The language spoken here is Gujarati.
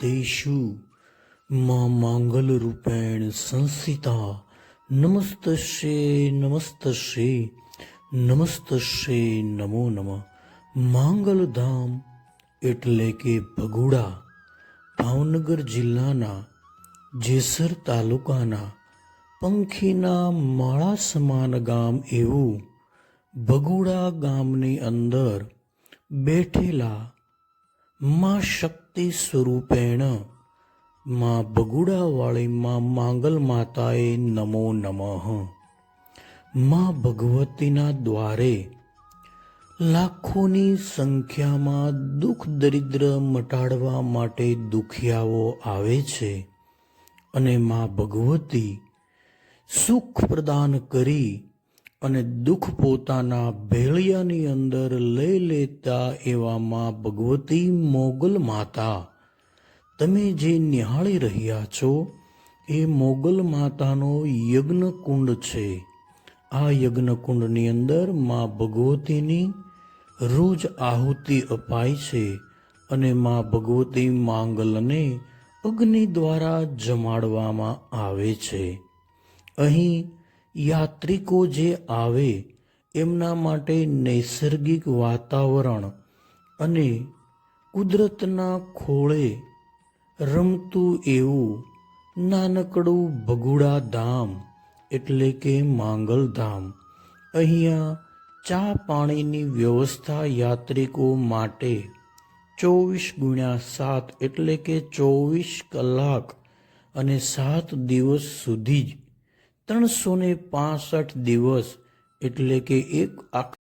તેષુ મા માંગલ રૂપેણ સંસ્થિતા નમસ્તશ્રે નમસ્તશ્રે નમસ્તશ્રે નમો નમઃ. માંગલધામ એટલે કે ભગુડા, ભાવનગર જિલ્લાના જેસર તાલુકાના પંખીના માળા સમાન ગામ એવું ભગુડા ગામની અંદર બેઠેલા માં શક્તિ સ્વરૂપેણ, માં બગુડાવાળી માં માંગલ માતાએ નમો નમઃ. માં ભગવતીના દ્વારે લાખોની સંખ્યામાં દુઃખ દરિદ્ર મટાડવા માટે દુખિયાઓ આવે છે અને માં ભગવતી સુખ પ્રદાન કરી અને દુઃખ પોતાના ભેળિયાની અંદર લઈ લેતા એવામાં ભગવતી મોગલ માતા. તમે જે નિહાળી રહ્યા છો, એ મોગલ માતાનો યજ્ઞ કુંડ છે. આ યજ્ઞ કુંડની અંદરમાં ભગવતીની રોજ આહુતિ અપાય છે અને માં ભગવતી માંગલને અગ્નિ દ્વારા જમાડવામાં આવે છે. અહીં યાત્રિકો જે આવે, એમના માટે નૈસર્ગિક વાતાવરણ અને કુદરતના ખોળે રમતું એવું નાનકડું ભગુડા ધામ એટલે કે માંગલધામ. અહીંયા ચા પાણીની વ્યવસ્થા યાત્રિકો માટે ચોવીસ ગુણ્યા સાત એટલે કે ચોવીસ કલાક અને સાત દિવસ સુધી જ ત્રણસો ને પાસઠ દિવસ એટલે કે એક આખા